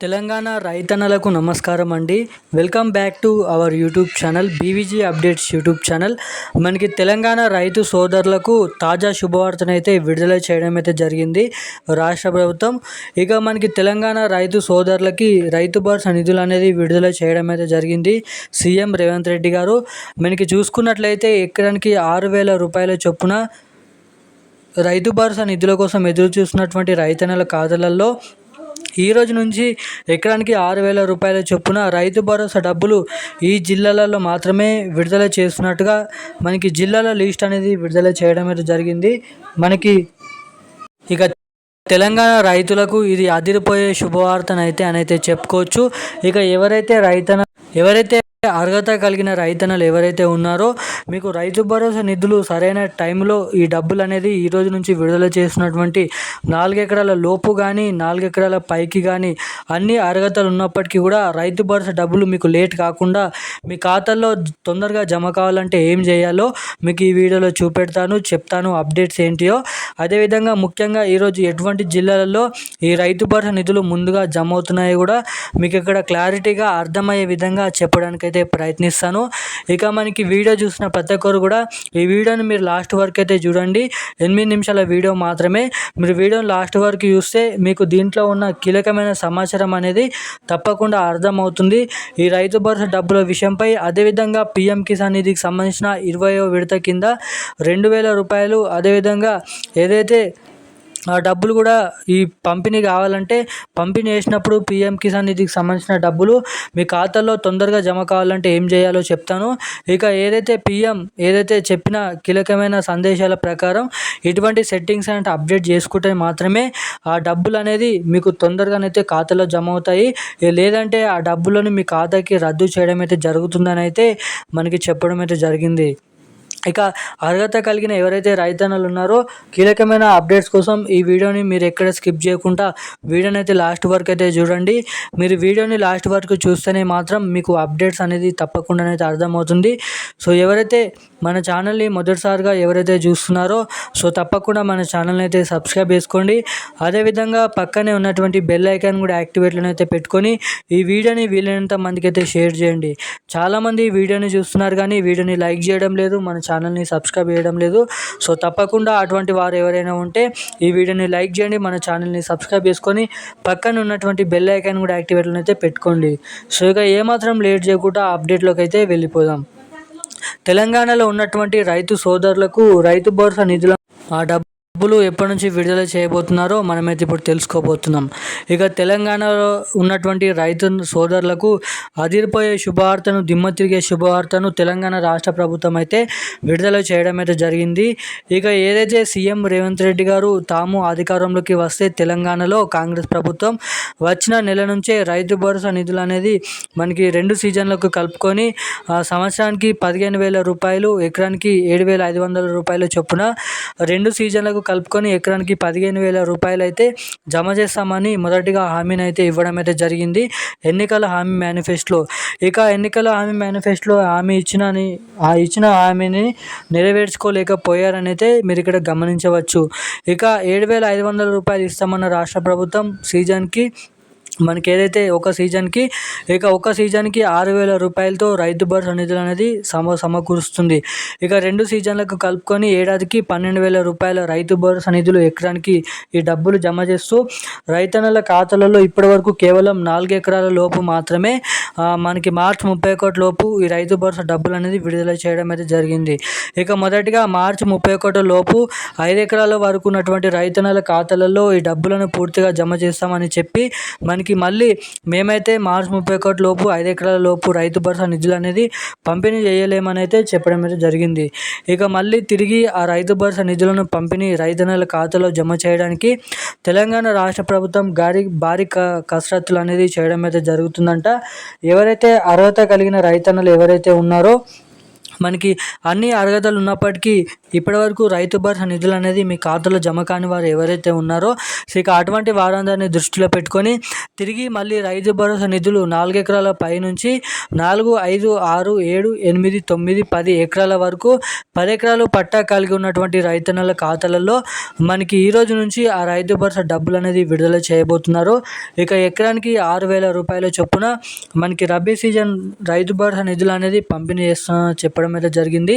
తెలంగాణ రైతన్నలకు నమస్కారం అండి. Welcome back to our YouTube channel BVG updates YouTube channel మనకి తెలంగాణ రైతు సోదరులకు తాజా శుభవార్తనైతే విడుదల చేయడం అయితే జరిగింది రాష్ట్ర ప్రభుత్వం. ఇక మనకి తెలంగాణ రైతు సోదరులకి రైతు భరోసా నిధులు అనేది విడుదల చేయడం అయితే జరిగింది. సీఎం రేవంత్ రెడ్డి గారు మనకి చూసుకున్నట్లయితే ఎకరానికి ఆరు వేల రూపాయల చొప్పున రైతు భరోసా నిధుల కోసం ఎదురు చూస్తున్నటువంటి రైతన్నల ఖాతాలలో ఈ రోజు నుంచి ఎకరానికి ఆరు వేల రూపాయల చొప్పున రైతు భరోసా డబ్బులు ఈ జిల్లాలలో మాత్రమే విడుదల చేస్తున్నట్టుగా మనకి జిల్లాల లిస్ట్ అనేది విడుదల చేయడం అయితే జరిగింది. మనకి ఇక తెలంగాణ రైతులకు ఇది అదిరిపోయే శుభవార్తనైతే అని అయితే చెప్పుకోవచ్చు. ఇక ఎవరైతే రైతన ఎవరైతే అర్హత కలిగిన రైతన్నలు ఎవరైతే ఉన్నారో మీకు రైతు భరోసా నిధులు సరైన టైంలో ఈ డబ్బులు అనేది ఈ రోజు నుంచి విడుదల చేస్తున్నటువంటి నాలుగెకరాల లోపు కానీ నాలుగెకరాల పైకి కానీ అన్ని అర్హతలు ఉన్నప్పటికీ కూడా రైతు భరోసా డబ్బులు మీకు లేట్ కాకుండా మీ ఖాతాల్లో తొందరగా జమ కావాలంటే ఏం చేయాలో మీకు ఈ వీడియోలో చూపెడతాను చెప్తాను అప్డేట్స్ ఏంటియో. అదేవిధంగా ముఖ్యంగా ఈరోజు ఎటువంటి జిల్లాలలో ఈ రైతు భరోసా నిధులు ముందుగా జమ అవుతున్నాయో కూడా మీకు ఇక్కడ క్లారిటీగా అర్థమయ్యే విధంగా చెప్పడానికి అయితే ప్రయత్నిస్తాను ఇక మనకి వీడియో చూసిన ప్రతి ఒక్కరు కూడా ఈ వీడియోని మీరు లాస్ట్ వరకు అయితే చూడండి. ఎనిమిది నిమిషాల వీడియో మాత్రమే. మీరు వీడియోని లాస్ట్ వరకు చూస్తే మీకు దీంట్లో ఉన్న కీలకమైన సమాచారం అనేది తప్పకుండా అర్థమవుతుంది. ఈ రైతు భరోసా డబ్బుల విషయంపై అదేవిధంగా పిఎం కిసాన్ నిధికి సంబంధించిన ఇరవయో విడత కింద రెండు వేల రూపాయలు అదేవిధంగా ఏదైతే ఆ డబ్బులు కూడా ఈ పంపిణీ కావాలంటే పంపిణీ చేసినప్పుడు పిఎం కిసాన్ నిధికి సంబంధించిన డబ్బులు మీ ఖాతాలో తొందరగా జమ కావాలంటే ఏం చేయాలో చెప్తాను. ఇక ఏదైతే పిఎం ఏదైతే చెప్పిన కీలకమైన సందేశాల ప్రకారం ఇటువంటి సెట్టింగ్స్ అంటే అప్డేట్ చేసుకుంటే మాత్రమే ఆ డబ్బులు అనేది మీకు తొందరగానైతే ఖాతాలో జమ అవుతాయి. లేదంటే ఆ డబ్బులను మీ ఖాతాకి రద్దు చేయడం అయితే జరుగుతుందని అయితే మనకి చెప్పడం అయితే జరిగింది. ఇక అర్హత కలిగిన ఎవరైతే రైతన్నలు ఉన్నారో కీలకమైన అప్డేట్స్ కోసం ఈ వీడియోని మీరు ఎక్కడ స్కిప్ చేయకుండా వీడియోని అయితే లాస్ట్ వరకు అయితే చూడండి. మీరు వీడియోని లాస్ట్ వరకు చూస్తేనే మాత్రం మీకు అప్డేట్స్ అనేది తప్పకుండా అయితే అర్థమవుతుంది. సో ఎవరైతే మన ఛానల్ని మొదటిసారిగా ఎవరైతే చూస్తున్నారో సో తప్పకుండా మన ఛానల్ని అయితే సబ్స్క్రైబ్ చేసుకోండి. అదేవిధంగా పక్కనే ఉన్నటువంటి బెల్ ఐకాన్ కూడా యాక్టివేట్లను అయితే పెట్టుకొని ఈ వీడియోని వీలైనంత మందికి అయితే షేర్ చేయండి. చాలామంది వీడియోని చూస్తున్నారు కానీ వీడియోని లైక్ చేయడం లేదు. మన ఛానల్ని సబ్స్క్రైబ్ చేయడం లేదు. సో తప్పకుండా అటువంటి వారు ఎవరైనా ఉంటే ఈ వీడియోని లైక్ చేయండి మన ఛానల్ని సబ్స్క్రైబ్ చేసుకొని పక్కన ఉన్నటువంటి బెల్ ఐకాన్ కూడా యాక్టివేట్లను అయితే పెట్టుకోండి. సో ఇక ఏమాత్రం లేట్ చేయకుండా అప్డేట్లోకి అయితే వెళ్ళిపోదాం. తెలంగాణలో ఉన్నటువంటి రైతు సోదరులకు రైతు భరోసా నిధుల ఆ డబ్బు డబ్బులు ఎప్పటి నుంచి విడుదల చేయబోతున్నారో మనమైతే ఇప్పుడు తెలుసుకోబోతున్నాం. ఇక తెలంగాణలో ఉన్నటువంటి రైతు సోదరులకు అదిరిపోయే శుభవార్తను దిమ్మ తిరిగే శుభవార్తను తెలంగాణ రాష్ట్ర ప్రభుత్వం అయితే విడుదల చేయడం అయితే జరిగింది. ఇక ఏదైతే సీఎం రేవంత్ రెడ్డి గారు తాము అధికారంలోకి వస్తే తెలంగాణలో కాంగ్రెస్ ప్రభుత్వం వచ్చిన నెల నుంచే రైతు భరోసా నిధులు అనేది మనకి రెండు సీజన్లకు కలుపుకొని ఆ సంవత్సరానికి పదిహేను వేల రూపాయలు ఎకరానికి ఏడు వేల ఐదు వందల రూపాయల చొప్పున రెండు సీజన్లకు కలుపుకొని ఎకరానికి పదిహేను వేల రూపాయలు అయితే జమ చేస్తామని మొదటిగా హామీని అయితే ఇవ్వడం అయితే జరిగింది. ఎన్నికల హామీ మేనిఫెస్టోలో ఇక ఎన్నికల హామీ మేనిఫెస్టోలో హామీ ఇచ్చినని ఆ ఇచ్చిన హామీని నెరవేర్చుకోలేకపోయారని అయితే మీరు ఇక్కడ గమనించవచ్చు. ఇక ఏడు వేల ఐదు వందల రూపాయలు ఇస్తామన్న రాష్ట్ర ప్రభుత్వం సీజన్కి మనకి ఏదైతే ఒక సీజన్కి ఇక ఒక సీజన్కి ఆరు వేల రూపాయలతో రైతు భరోసా నిధులు అనేది సమ సమకూరుస్తుంది. ఇక రెండు సీజన్లకు కలుపుకొని ఏడాదికి పన్నెండు వేల రూపాయల రైతు భరోసా నిధులు ఎకరానికి ఈ డబ్బులు జమ చేస్తూ రైతన్నల ఖాతాలలో ఇప్పటివరకు కేవలం నాలుగు ఎకరాల లోపు మాత్రమే మనకి మార్చి ముప్పై ఒకటి లోపు ఈ రైతు భరోసా డబ్బులు అనేది విడుదల చేయడం అయితే జరిగింది. ఇక మొదటిగా మార్చి ముప్పై ఒకటి లోపు ఐదు ఎకరాల వరకు ఉన్నటువంటి రైతన్నల ఖాతాలలో ఈ డబ్బులను పూర్తిగా జమ చేస్తామని చెప్పి మన దానికి మళ్ళీ మేమైతే మార్చి ముప్పై ఒకటి లోపు ఐదు ఎకరాల లోపు రైతు భరోసా నిధులు అనేది పంపిణీ చేయలేమని అయితే చెప్పడం అయితే జరిగింది. ఇక మళ్ళీ తిరిగి ఆ రైతు భరోసా నిధులను పంపిణీ రైతన్నల ఖాతాలో జమ చేయడానికి తెలంగాణ రాష్ట్ర ప్రభుత్వం గారి భారీ క కసరత్తులు అనేది చేయడం అయితే జరుగుతుందంట. ఎవరైతే అర్హత కలిగిన రైతన్నలు ఎవరైతే ఉన్నారో మనకి అన్ని అర్హతలు ఉన్నప్పటికీ ఇప్పటివరకు రైతు భరోసా నిధులు అనేది మీ ఖాతాలో జమ కాని వారు ఎవరైతే ఉన్నారో ఇక అటువంటి వారందరినీ దృష్టిలో పెట్టుకొని తిరిగి మళ్ళీ రైతు భరోసా నిధులు నాలుగు ఎకరాల పై నుంచి నాలుగు ఐదు ఆరు ఏడు ఎనిమిది తొమ్మిది పది ఎకరాల వరకు పది ఎకరాలు పట్టా కలిగి ఉన్నటువంటి రైతన్నల ఖాతాలలో మనకి ఈ రోజు నుంచి ఆ రైతు భరోసా డబ్బులు అనేది విడుదల చేయబోతున్నారు. ఇక ఎకరానికి ఆరు వేల రూపాయల చొప్పున మనకి రబీ సీజన్ రైతు భరోసా నిధులు అనేది పంపిణీ చేస్తున్నా చెప్పడం అయితే జరిగింది.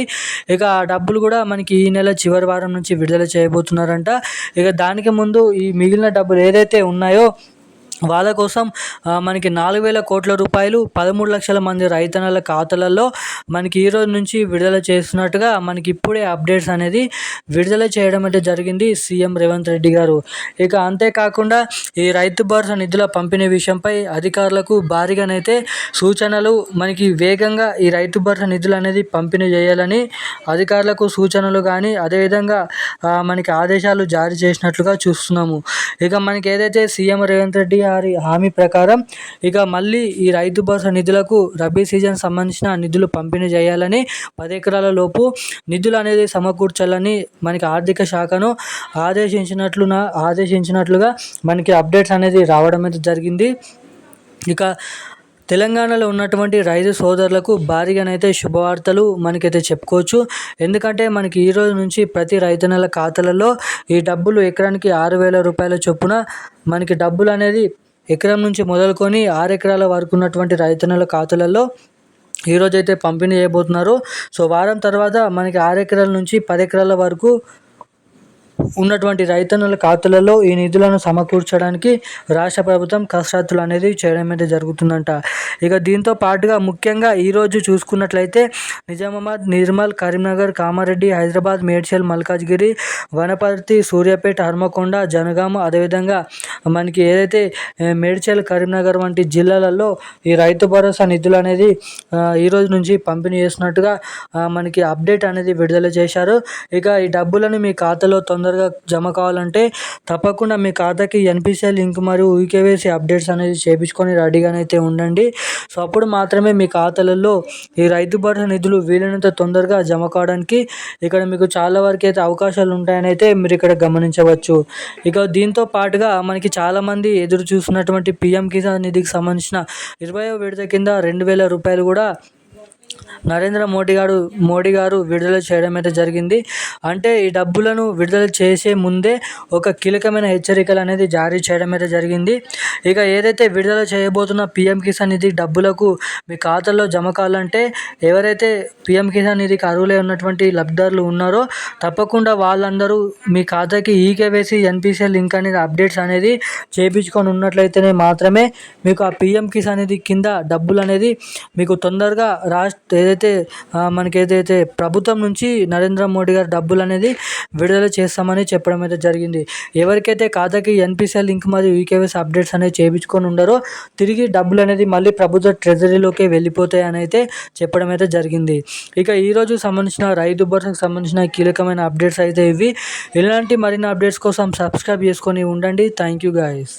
ఇక ఆ డబ్బులు కూడా మనకి ఈ నెల చివరి వారం నుంచి విడుదల చేయబోతున్నారంట. ఇక దానికి ముందు ఈ మిగిలిన డబ్బులు ఏదైతే ఉన్నాయో వాళ్ళ కోసం మనకి నాలుగు వేల కోట్ల రూపాయలు పదమూడు లక్షల మంది రైతన్నల ఖాతాలలో మనకి ఈ రోజు నుంచి విడుదల చేస్తున్నట్టుగా మనకి ఇప్పుడే అప్డేట్స్ అనేది విడుదల చేయడం అయితే జరిగింది సీఎం రేవంత్ రెడ్డి గారు. ఇక అంతేకాకుండా ఈ రైతు భరోసా నిధుల పంపిణీ విషయంపై అధికారులకు భారీగానైతే సూచనలు మనకి వేగంగా ఈ రైతు భరోసా నిధులు అనేది పంపిణీ చేయాలని అధికారులకు సూచనలు కానీ అదేవిధంగా మనకి ఆదేశాలు జారీ చేసినట్లుగా చూస్తున్నాము. ఇక మనకి ఏదైతే సీఎం రేవంత్ రెడ్డి గారి హామీ ప్రకారం ఇక మళ్ళీ ఈ రైతు భరోసా నిధులకు రబీ సీజన్ సంబంధించిన నిధులు పంపిణీ చేయాలని పది ఎకరాల లోపు నిధులు అనేది సమకూర్చాలని మనకి ఆర్థిక శాఖను ఆదేశించినట్లు ఆదేశించినట్లుగా మనకి అప్డేట్స్ అనేది రావడం అయితే జరిగింది. ఇక తెలంగాణలో ఉన్నటువంటి రైతు సోదరులకు భారీగానైతే శుభవార్తలు మనకైతే చెప్పుకోవచ్చు. ఎందుకంటే మనకి ఈ రోజు నుంచి ప్రతి రైతన్నల ఖాతాలలో ఈ డబ్బులు ఎకరానికి ఆరు వేల రూపాయల చొప్పున మనకి డబ్బులు అనేది ఎకరం నుంచి మొదలుకొని ఆరు ఎకరాల వరకు ఉన్నటువంటి రైతన్నల ఖాతాలలో ఈరోజు అయితే పంపిణీ చేయబోతున్నారు. సో వారం తర్వాత మనకి ఆరు ఎకరాల నుంచి పది ఎకరాల వరకు ఉన్నటువంటి రైతన్నుల ఖాతాలలో ఈ నిధులను సమకూర్చడానికి రాష్ట్ర ప్రభుత్వం కసరత్తులు అనేది చేయడం అయితే జరుగుతుందంట. ఇక దీంతో పాటుగా ముఖ్యంగా ఈరోజు చూసుకున్నట్లయితే నిజామాబాద్ నిర్మల్ కరీంనగర్ కామారెడ్డి హైదరాబాద్ మేడ్చల్ మల్కాజ్గిరి వనపర్తి సూర్యాపేట హర్మకొండ జనగామ అదేవిధంగా మనకి ఏదైతే మేడ్చల్ కరీంనగర్ వంటి జిల్లాలలో ఈ రైతు భరోసా నిధులు అనేది ఈరోజు నుంచి పంపిణీ చేస్తున్నట్టుగా మనకి అప్డేట్ అనేది విడుదల చేశారు. ఇక ఈ డబ్బులను మీ ఖాతాలో తొందరగా జమ కావాలంటే తప్పకుండా మీ ఖాతాకి ఎన్పిసిఐ లింక్ మరియు ఈకేవైసీ అప్డేట్స్ అనేది చేపించుకొని రెడీగానైతే ఉండండి. సో అప్పుడు మాత్రమే మీ ఖాతాలలో ఈ రైతు భరోసా నిధులు వీలైనంత తొందరగా జమ కావడానికి ఇక్కడ మీకు చాలా వరకు అయితే అవకాశాలు ఉంటాయని అయితే మీరు ఇక్కడ గమనించవచ్చు. ఇక దీంతో పాటుగా మనకి చాలామంది ఎదురు చూస్తున్నటువంటి పిఎం కిసాన్ నిధికి సంబంధించిన ఇరవైయో విడత కింద రెండు వేల రూపాయలు కూడా నరేంద్ర మోడీ గారు మోడీ గారు విడుదల చేయడం అయితే జరిగింది. అంటే ఈ డబ్బులను విడుదల చేసే ముందే ఒక కీలకమైన హెచ్చరికలు అనేది జారీ చేయడం అయితే జరిగింది. ఇక ఏదైతే విడుదల చేయబోతున్న పిఎం కిసాన్ నిధి డబ్బులకు మీ ఖాతాలో జమ కావాలంటే ఎవరైతే పిఎం కిసాన్ నిధికి అర్హులై ఉన్నటువంటి లబ్ధిదారులు ఉన్నారో తప్పకుండా వాళ్ళందరూ మీ ఖాతాకి ఈకేవేసి ఎన్పిసిఎల్ లింక్ అనేది అప్డేట్స్ అనేది చేయించుకొని ఉన్నట్లయితేనే మాత్రమే మీకు ఆ పిఎం కిసాన్ నిధి కింద డబ్బులు అనేది మీకు తొందరగా రాష్ట్ర ఏదైతే మనకి ఏదైతే ప్రభుత్వం నుంచి నరేంద్ర మోడీ గారు డబ్బులు అనేది విడుదల చేస్తామని చెప్పడం అయితే జరిగింది. ఎవరికైతే ఖాతాకి ఎన్పిసిఐ లింక్ మరియు ఈకేవైస్ అప్డేట్స్ అనేవి చేయించుకొని ఉండరో తిరిగి డబ్బులు అనేది మళ్ళీ ప్రభుత్వ ట్రెజరీలోకి వెళ్ళిపోతాయి అని అయితే చెప్పడం అయితే జరిగింది. ఇక ఈరోజు సంబంధించిన రైతు భరోసాకు సంబంధించిన కీలకమైన అప్డేట్స్ అయితే ఇవి. ఇలాంటి మరిన్ని అప్డేట్స్ కోసం సబ్స్క్రైబ్ చేసుకొని ఉండండి. Thank you guys.